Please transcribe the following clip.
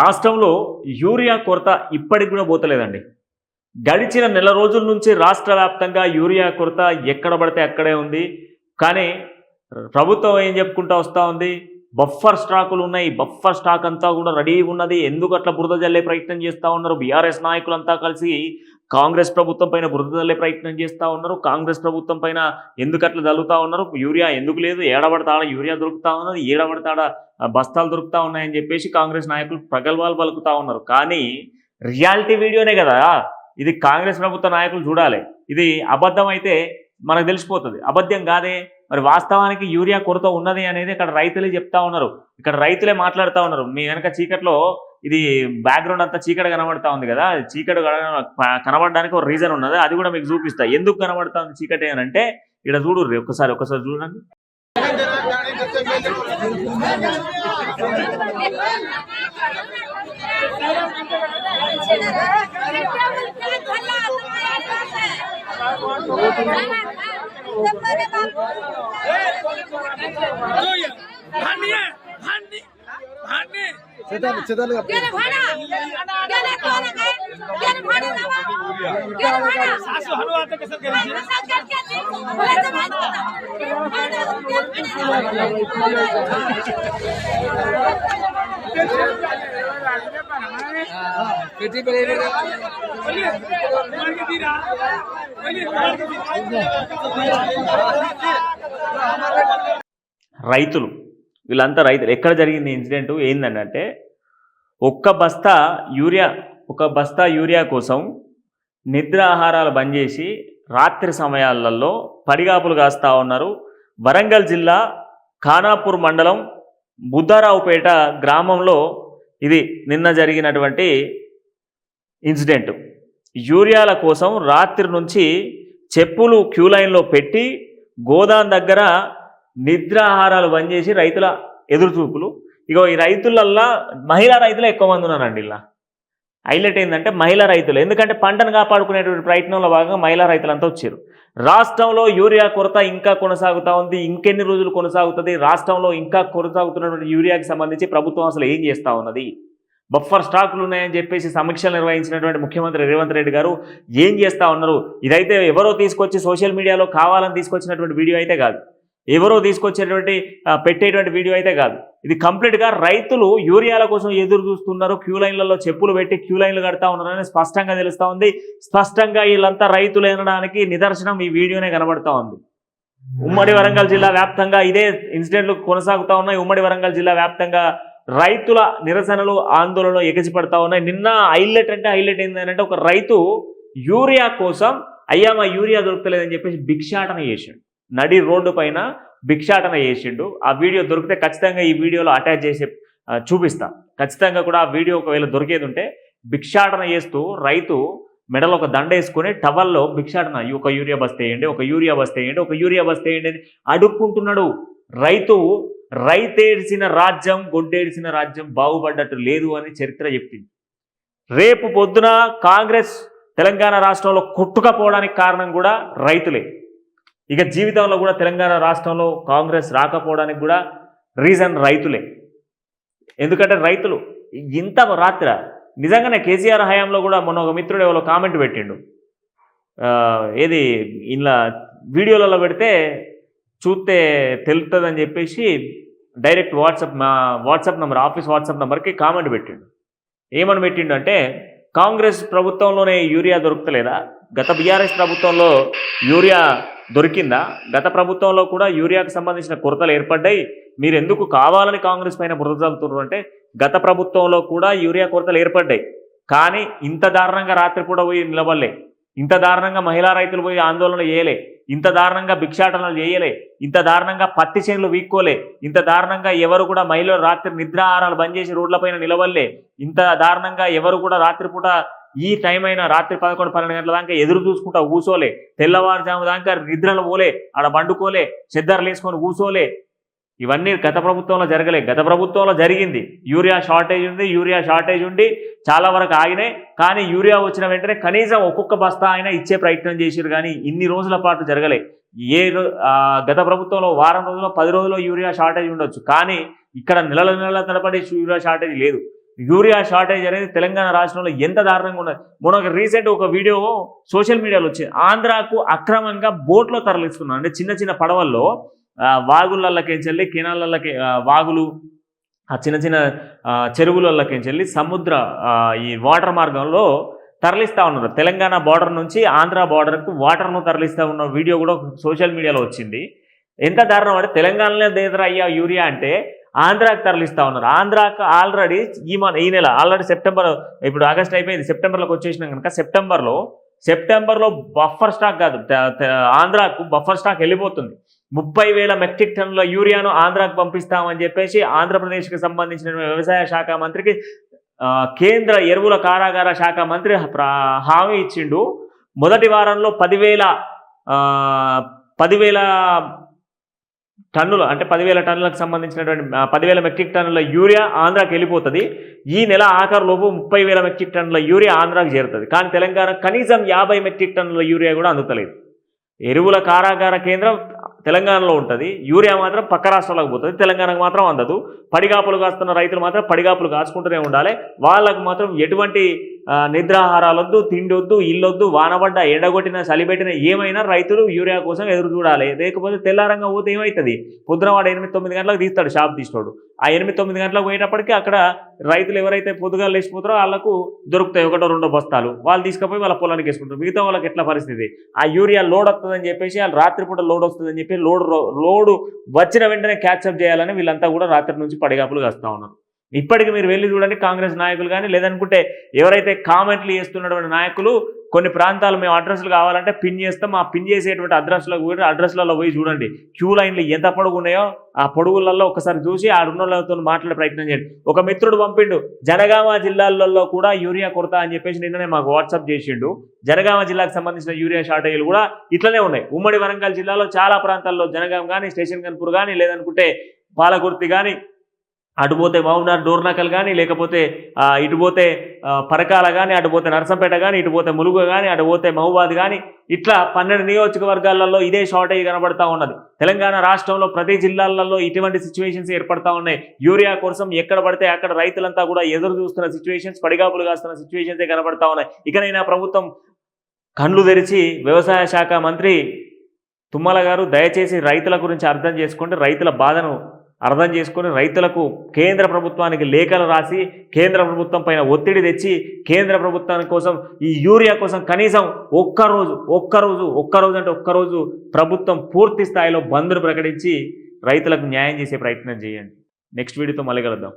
రాష్ట్రంలో యూరియా కొరత ఇప్పటికి కూడా పోతలేదండి. గడిచిన నెల రోజుల నుంచి రాష్ట్ర వ్యాప్తంగా యూరియా కొరత ఎక్కడ పడితే అక్కడే ఉంది. కానీ ప్రభుత్వం ఏం చెప్పుకుంటా వస్తూ ఉంది? బఫర్ స్టాకులు ఉన్నాయి. బఫర్ స్టాక్ అంతా కూడా రెడీ ఉన్నది. ఎందుకు అట్లా బురద జల్లే ప్రయత్నం చేస్తూ ఉన్నారు? బీఆర్ఎస్ నాయకులంతా కలిసి కాంగ్రెస్ ప్రభుత్వం పైన బురదల్లే ప్రయత్నం చేస్తూ ఉన్నారు. కాంగ్రెస్ ప్రభుత్వం పైన ఎందుకు అట్లా జల్లుతూ ఉన్నారు? యూరియా ఎందుకు లేదు? ఏడబడతాడ? యూరియా దొరుకుతా ఉన్నది? ఏడబడతాడ? బస్తాలు దొరుకుతా ఉన్నాయని చెప్పేసి కాంగ్రెస్ నాయకులు ప్రగల్భాలు పలుకుతా ఉన్నారు. కానీ రియాలిటీ వీడియోనే కదా. ఇది కాంగ్రెస్ ప్రభుత్వ నాయకులు చూడాలి. ఇది అబద్ధం అయితే మనకు తెలిసిపోతుంది. అబద్ధం కాదే. మరి వాస్తవానికి యూరియా కొరత ఉన్నది అనేది ఇక్కడ రైతులే చెప్తా ఉన్నారు. ఇక్కడ రైతులే మాట్లాడుతూ ఉన్నారు. మీ వెనక చీకట్లో ఇది బ్యాక్గ్రౌండ్ అంతా చీకటి కనబడతా ఉంది కదా చీకటి కనబడడానికి ఒక రీజన్ ఉన్నది అది కూడా మీకు చూపిస్తా. ఎందుకు కనబడతా ఉంది చీకటి అని అంటే ఇక్కడ చూడు ఒక్కసారి ఒక్కసారి చూడండి. ధన్య. చిదాలు చిదాలు రైతులు వీళ్ళంతా రైతులు. ఎక్కడ జరిగింది ఇన్సిడెంట్? ఏంటంటే ఒక్క బస్తా యూరియా ఒక బస్తా యూరియా కోసం నిద్ర ఆహారాలు బంద్ చేసి రాత్రి సమయాలలో పడిగాపులు కాస్తూ ఉన్నారు. వరంగల్ జిల్లా ఖానాపూర్ మండలం బుద్ధారావుపేట గ్రామంలో ఇది నిన్న జరిగినటువంటి ఇన్సిడెంట్. యూరియాల కోసం రాత్రి నుంచి చెప్పులు క్యూ లైన్లో పెట్టి గోదాం దగ్గర నిద్ర ఆహారాలు బంద్ చేసి రైతుల ఎదురుచూపులు ఇగో ఈ రైతులల్లా మహిళా రైతులు ఎక్కువ మంది ఉన్నారండి ఇలా. హైలైట్ ఏంటంటే మహిళా రైతులు. ఎందుకంటే పంటను కాపాడుకునేటువంటి ప్రయత్నంలో భాగంగా మహిళా రైతులంతా వచ్చారు. రాష్ట్రంలో యూరియా కొరత ఇంకా కొనసాగుతూ ఉంది. ఇంకెన్ని రోజులు కొనసాగుతుంది? రాష్ట్రంలో ఇంకా కొనసాగుతున్నటువంటి యూరియాకి సంబంధించి ప్రభుత్వం అసలు ఏం చేస్తూ ఉన్నది? బఫర్ స్టాకులు ఉన్నాయని చెప్పేసి సమీక్షలు నిర్వహించినటువంటి ముఖ్యమంత్రి రేవంత్ రెడ్డి గారు ఏం చేస్తా ఉన్నారు? ఇదైతే ఎవరో తీసుకొచ్చి సోషల్ మీడియాలో కావాలని తీసుకొచ్చినటువంటి వీడియో అయితే కాదు. ఎవరో తీసుకొచ్చేటువంటి పెట్టేటువంటి వీడియో అయితే కాదు. ఇది కంప్లీట్గా రైతులు యూరియాల కోసం ఎదురు చూస్తున్నారు క్యూ లైన్లలో చెప్పులు పెట్టి క్యూ లైన్లు కడతా ఉన్నారని స్పష్టంగా తెలుస్తూ ఉంది. స్పష్టంగా వీళ్ళంతా రైతులు అనడానికి నిదర్శనం ఈ వీడియోనే కనబడతా ఉంది. ఉమ్మడి వరంగల్ జిల్లా వ్యాప్తంగా ఇదే ఇన్సిడెంట్లు కొనసాగుతా ఉన్నాయి. ఉమ్మడి వరంగల్ జిల్లా వ్యాప్తంగా రైతుల నిరసనలు ఆందోళనలు ఎగసిపడతా ఉన్నాయి. నిన్న హైలైట్ అంటే హైలైట్ ఏంటంటే ఒక రైతు యూరియా కోసం అయ్యా మా యూరియా దొరకలేదని చెప్పేసి భిక్షాటన చేశాడు. నడి రోడ్డు పైన భిక్షాటన చేసిండు. ఆ వీడియో దొరికితే ఖచ్చితంగా ఈ వీడియోలో అటాచ్ చేసి చూపిస్తా. ఖచ్చితంగా కూడా ఆ వీడియో ఒకవేళ దొరికేది ఉంటే భిక్షాటన చేస్తూ రైతు మెడలో ఒక దండ వేసుకొని టవల్లో భిక్షాటన ఒక యూరియా బస్ వేయండి ఒక యూరియా బస్ వేయండి ఒక యూరియా బస్ వేయండి అని అడుక్కుంటున్నాడు. రైతు రైతేడ్చిన రాజ్యం గొడ్డేడ్చిన రాజ్యం బాగుపడ్డట్టు లేదు అని చరిత్ర చెప్పింది. రేపు పొద్దున కాంగ్రెస్ తెలంగాణ రాష్ట్రంలో కొట్టుకపోవడానికి కారణం కూడా రైతులే. ఇక జీవితంలో కూడా తెలంగాణ రాష్ట్రంలో కాంగ్రెస్ రాకపోవడానికి కూడా రీజన్ రైతులే. ఎందుకంటే రైతులు ఇంత రాత్ర నిజంగానే కేసీఆర్ హయాంలో కూడా మొన్న ఒక మిత్రుడు ఎవరో కామెంట్ పెట్టిండు. ఏది ఇలా వీడియోలలో పెడితే చూస్తే తెలుస్తుందని చెప్పేసి డైరెక్ట్ వాట్సాప్ మా వాట్సాప్ నెంబర్ ఆఫీస్ వాట్సాప్ నెంబర్కి కామెంట్ పెట్టిండు. ఏమని పెట్టిండు అంటే కాంగ్రెస్ ప్రభుత్వంలోనే యూరియా దొరుకుతలేదా? గత బీఆర్ఎస్ ప్రభుత్వంలో యూరియా దొరికిందా? గత ప్రభుత్వంలో కూడా యూరియాకు సంబంధించిన కొరతలు ఏర్పడ్డాయి. మీరు ఎందుకు కావాలని కాంగ్రెస్ పైన బురద చల్లుతున్నారు అంటే గత ప్రభుత్వంలో కూడా యూరియా కొరతలు ఏర్పడ్డాయి. కానీ ఇంత దారుణంగా రాత్రిపూట పోయి నిలబడలే. ఇంత దారుణంగా మహిళా రైతులు పోయి ఆందోళన చేయలే. ఇంత దారుణంగా భిక్షాటనలు చేయలే. ఇంత దారుణంగా పత్తి చేనులు వీక్కోలే. ఇంత దారుణంగా ఎవరు కూడా మహిళలు రాత్రి నిద్రాహారాలు బంద్ చేసి రోడ్లపైన నిలబడలే. ఇంత దారుణంగా ఎవరు కూడా రాత్రిపూట ఈ టైం అయినా రాత్రి పదకొండు పన్నెండు గంటల దాకా ఎదురు చూసుకుంటా కూసోలే. తెల్లవారుజాము దాకా నిద్రలు పోలే ఆడ బండుకోలే చెద్దర్లు వేసుకొని కూసోలే. ఇవన్నీ గత ప్రభుత్వంలో జరగలే. గత ప్రభుత్వంలో జరిగింది. యూరియా షార్టేజ్ ఉంది యూరియా షార్టేజ్ ఉండి చాలా వరకు ఆగినాయి. కానీ యూరియా వచ్చిన వెంటనే కనీసం ఒక్కొక్క బస్తా అయినా ఇచ్చే ప్రయత్నం చేసిరు కానీ ఇన్ని రోజుల పాటు జరగలే. ఏ గత ప్రభుత్వంలో వారం రోజుల్లో పది రోజుల్లో యూరియా షార్టేజ్ ఉండొచ్చు. కానీ ఇక్కడ నెలల నెలల తరబడి యూరియా షార్టేజ్ లేదు. యూరియా షార్టేజ్ అనేది తెలంగాణ రాష్ట్రంలో ఎంత దారుణంగా ఉన్నది. మొన్న ఒక రీసెంట్ ఒక వీడియో సోషల్ మీడియాలో వచ్చింది. ఆంధ్రాకు అక్రమంగా బోట్లో తరలిస్తున్నారు. అంటే చిన్న చిన్న పడవల్లో ఆ, వాగులల్లకేంచెల్లి కెనాలల్లకి వాగులు ఆ చిన్న చిన్న ఆ, సముద్ర ఈ వాటర్ మార్గంలో తరలిస్తూ ఉన్నారు. తెలంగాణ బార్డర్ నుంచి ఆంధ్ర బార్డర్కు వాటర్ను తరలిస్తూ ఉన్న వీడియో కూడా సోషల్ మీడియాలో వచ్చింది. ఎంత దారుణం అంటే తెలంగాణలో దేదర అయ్యా యూరియా అంటే ఆంధ్రాకి తరలిస్తూ ఉన్నారు. ఆంధ్రాకు ఆల్రెడీ ఈ మన ఈ నెల ఆల్రెడీ సెప్టెంబర్ ఇప్పుడు ఆగస్ట్ అయిపోయింది. సెప్టెంబర్లోకి వచ్చేసినాం కనుక సెప్టెంబర్లో సెప్టెంబర్లో బఫర్ స్టాక్ కాదు. ఆంధ్రాకు బఫర్ స్టాక్ వెళ్ళిపోతుంది. ముప్పై వేల మెట్రిక్ టన్నుల యూరియాను ఆంధ్రాకు పంపిస్తామని చెప్పేసి ఆంధ్రప్రదేశ్కి సంబంధించిన వ్యవసాయ శాఖ మంత్రికి కేంద్ర ఎరువుల కారాగార శాఖ మంత్రి హామీ ఇచ్చిండు. మొదటి వారంలో పదివేల పదివేల టన్నులు అంటే పదివేల టన్నులకు సంబంధించినటువంటి పదివేల మెట్రిక్ టన్నుల యూరియా ఆంధ్రాకి వెళ్ళిపోతుంది. ఈ నెల ఆఖరులోపు ముప్పై వేల మెట్రిక్ టన్నుల యూరియా ఆంధ్రాకి చేరుతుంది. కానీ తెలంగాణ కనీసం యాభై మెట్రిక్ టన్నుల యూరియా కూడా అందుతలేదు. ఎరువుల కారాగార కేంద్రం తెలంగాణలో ఉంటుంది. యూరియా మాత్రం పక్క రాష్ట్రాలకు పోతుంది. తెలంగాణకు మాత్రం అందదు. పడిగాపులు కాస్తున్న రైతులు మాత్రం పడిగాపులు కాచుకుంటూనే ఉండాలి. వాళ్ళకు మాత్రం ఎటువంటి నిద్రాహారాలొద్దు వద్దు తిండి వద్దు ఇల్లొద్దు వానబడ్డ ఎండగొట్టిన చలిపెట్టిన ఏమైనా రైతులు యూరియా కోసం ఎదురు చూడాలి. లేకపోతే తెల్లారంగా పోతే ఏమవుతుంది పొద్దున వాడు ఎనిమిది తొమ్మిది గంటలకు తీస్తాడు షాప్ తీసుకోడు. ఆ ఎనిమిది తొమ్మిది గంటలకు పోయేటప్పటికి అక్కడ రైతులు ఎవరైతే పొద్దుగా లేచిపోతారో వాళ్ళకు దొరుకుతాయి ఒకటో రెండో బస్తాలు. వాళ్ళు తీసుకుపోయి వాళ్ళ పొలానికి వేసుకుంటారు. మిగతా వాళ్ళకి ఎట్లా పరిస్థితి? ఆ యూరియా లోడ్ వస్తుందని చెప్పేసి వాళ్ళు రాత్రిపూట లోడ్ వస్తుందని చెప్పి లోడ్ లోడు వచ్చిన వెంటనే క్యాచ్అప్ చేయాలని వీళ్ళంతా కూడా రాత్రి నుంచి పడిగాపులు కాస్తూ ఉన్నారు. ఇప్పటికి మీరు వెళ్ళి చూడండి కాంగ్రెస్ నాయకులు కానీ లేదనుకుంటే ఎవరైతే కామెంట్లు చేస్తున్నటువంటి నాయకులు కొన్ని ప్రాంతాలు మేము అడ్రస్లు కావాలంటే పిన్ చేస్తాం. ఆ పిన్ చేసేటువంటి అడ్రస్లో కూడా అడ్రస్లలో పోయి చూడండి. క్యూ లైన్లు ఎంత పొడుగు ఉన్నాయో ఆ పొడుగులలో ఒకసారి చూసి ఆ రుణాలతో మాట్లాడే ప్రయత్నం చేయండి. ఒక మిత్రుడు పంపిండు జనగామ జిల్లాలలో కూడా యూరియా కొరత అని చెప్పేసి నిన్ననే మాకు వాట్సాప్ చేసిండు. జనగామ జిల్లాకు సంబంధించిన యూరియా షార్టేజీలు కూడా ఇట్లనే ఉన్నాయి. ఉమ్మడి వరంగల్ జిల్లాలో చాలా ప్రాంతాల్లో జనగాం కానీ స్టేషన్ కన్పూర్ కానీ లేదనుకుంటే పాలకుర్తి కానీ అటు పోతే మహబూబ్నగర్ డోర్నకల్ కానీ లేకపోతే ఇటు పోతే పరకాల కానీ అటు పోతే నర్సంపేట కానీ ఇటు పోతే ములుగు కానీ అటు పోతే మహబూబాద్ కానీ ఇట్లా పన్నెండు నియోజకవర్గాలలో ఇదే షార్టేజ్ కనబడతా ఉన్నది. తెలంగాణ రాష్ట్రంలో ప్రతి జిల్లాలలో ఇటువంటి సిచ్యువేషన్స్ ఏర్పడతా ఉన్నాయి. యూరియా కోసం ఎక్కడ పడితే అక్కడ రైతులంతా కూడా ఎదురు చూస్తున్న సిచ్యువేషన్స్ పడిగాపులు కాస్తున్న సిచ్యువేషన్స్ కనబడతా ఉన్నాయి. ఇకనైనా ప్రభుత్వం కళ్ళు తెరిచి వ్యవసాయ శాఖ మంత్రి తుమ్మల గారు దయచేసి రైతుల గురించి అర్థం చేసుకుంటే రైతుల బాధను అర్థం చేసుకొని రైతులకు కేంద్ర ప్రభుత్వానికి లేఖలు రాసి కేంద్ర ప్రభుత్వం పైన ఒత్తిడి తెచ్చి కేంద్ర ప్రభుత్వానికి కోసం ఈ యూరియా కోసం కనీసం ఒక్కరోజు ఒక్కరోజు ఒక్కరోజు అంటే ఒక్కరోజు ప్రభుత్వం పూర్తి స్థాయిలో బంద్ను ప్రకటించి రైతులకు న్యాయం చేసే ప్రయత్నం చేయండి. నెక్స్ట్ వీడియోతో మళ్ళీ కలుద్దాం.